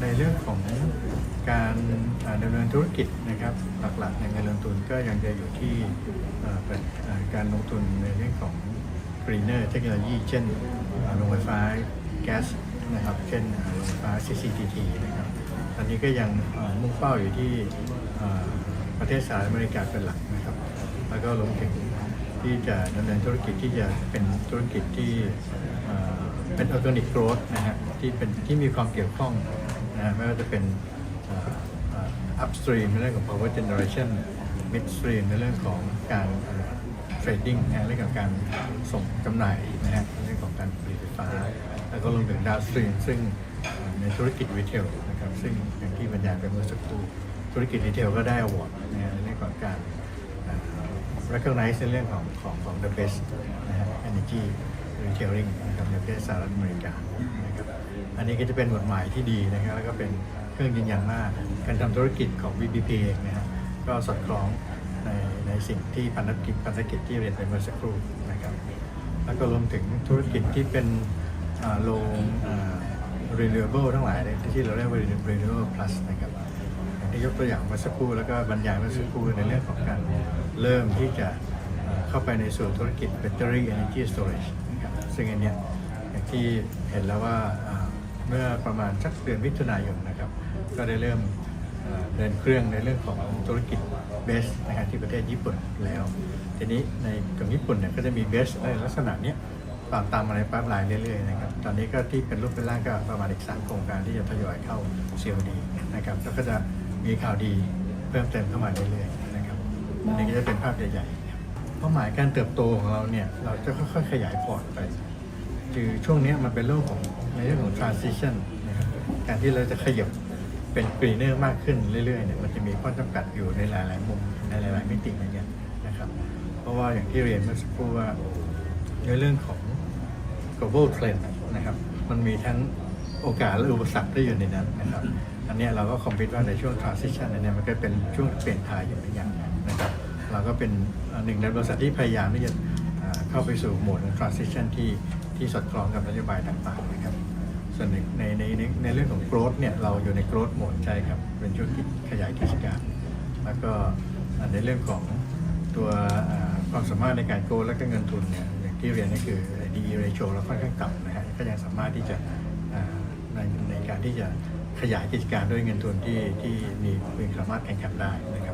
ในเรื่องของการดำเนินธุรกิจนะครับหลักๆในการลงทุนก็ยังจะอยู่ที่การลงทุนในเรื่องของ greener เทคโนโลยีเช่นอ่าโรงไฟฟ้าแก๊สนะครับเช่นอ่าโรงไฟฟ้า CCGT นะครับอันนี้ก็ยังมุ่งเป้าอยู่ที่ประเทศสหรัฐอเมริกาเป็นหลักนะครับ แล้วก็รวมถึง ที่จะดำเนินธุรกิจที่จะเป็นธุรกิจที่เป็น organic growth นะฮะที่เป็นที่มีความเกี่ยวข้องนะไม่ว่าจะเป็นอ่าอ่า upstream ในเรื่องของ power generation midstream ในเรื่องของการอ่า trading นะเรื่องของการส่งจำหน่ายนะฮะในเรื่องของการผลิตไฟฟ้า แล้วก็รวมถึง downstream ซึ่งในธุรกิจ retail นะครับซึ่งอย่างที่บรรยายไปเมื่อสักครู่ธุรกิจ retail ก็ได้ award นะฮะในเรื่องของการ recognize ในเรื่องของของของ the best นะฮะ energy retailing นะครับในประเทศสหรัฐอเมริกานะครับอันนี้ก็จะเป็นกฎหมายที่ดีนะครับแล้วก็เป็นเครื่องยืนยันว่าการทำธุรกิจของ VBP เองนะฮะก็สอดคล้องในในสิ่งที่พันธกิจพันธกิจที่เรียนไปเมื่อสักครู่นะครับแล้วก็รวมถึงธุรกิจที่เป็นโรงอ่ renewable ทั้งหลายเนี่ยที่เราเรียกว่า renewable plus นะครับ ย่างที่ยกตัวอย่างมื่อสักครู่แล้วก็บรรยายมื่อสักครู่ในเรื่องของการเริ่มที่จะเข้าไปในสู่ธุรกิจ battery energy storage นะครับซึ่งอันเนี้ยอย่างที่เห็นแล้วว่าเมื่อประมาณสักเดือนมิถุนายนนะครับ ก็ได้เริ่มเดินเครื่องในเรื่องของธุรกิจเบสนะครับที่ประเทศญี่ปุ่นแล้ว ทีนี้ในของญี่ปุ่นเนี่ยก็จะมีเบสในลักษณะเนี้ยตามตามมาในปั๊บไลน์เรื่อยๆนะครับ ตอนนี้ก็ที่เป็นรูปเป็นร่างก็ประมาณอีกสามโครงการที่จะทยอยเข้า COD นะครับแล้วก็จะ มีข่าวดีเพิ่มเติมเข้ามาเรื่อยๆนะครับอันนี้ก็จะเป็นภาพใหญ่ๆเป้าหมายการเติบโตของเราเนี่ยเราจะค่อยๆขยายพอร์ตไป คือช่วงเนี้ยมันเป็นเรื่องของในเรื่องของ transition นะครับการที่เราจะขยับเป็น greener มากขึ้นเรื่อยๆเนี่ยมันจะมีข้อจำกัดอยู่ในหลาย ๆ มุมในหลาย ๆ มิติอย่างเงี้ยนะครับ เพราะว่าอย่างที่เรียนเมื่อสักครู่ว่าในเรื่องของ global trend นะครับ มันมีทั้งโอกาสและอุปสรรคที่อยู่ในนั้นนะครับ อันนี้เราก็คอมพิวว่าในช่วง transition อันเนี้ยมันก็เป็นช่วงเปลี่ยนถ่ายอยู่เหมือนกันนะครับเราก็เป็นหนึ่งในบริษัทที่พยายามที่จะเข้าไปสู่โหมด transition ที่ที่สอดคล้องกับนโยบายต่างๆนะครับส่วนในในในในเรื่องของ growth เนี่ยเราอยู่ใน growth mode ใช่ครับเป็นช่วงที่ขยายกิจการ แล้วก็ในเรื่องของตัวความสามารถในการโกและก็เงินทุนเนี่ยอย่างที่เรียนนี่คือ DE ratio เราค่อนข้างต่ำนะฮะก็ยังสามารถที่จะในในการที่จะ ขยายกิจการด้วยเงินทุนที่ที่มีความสามารถแข่งขันได้นะครับ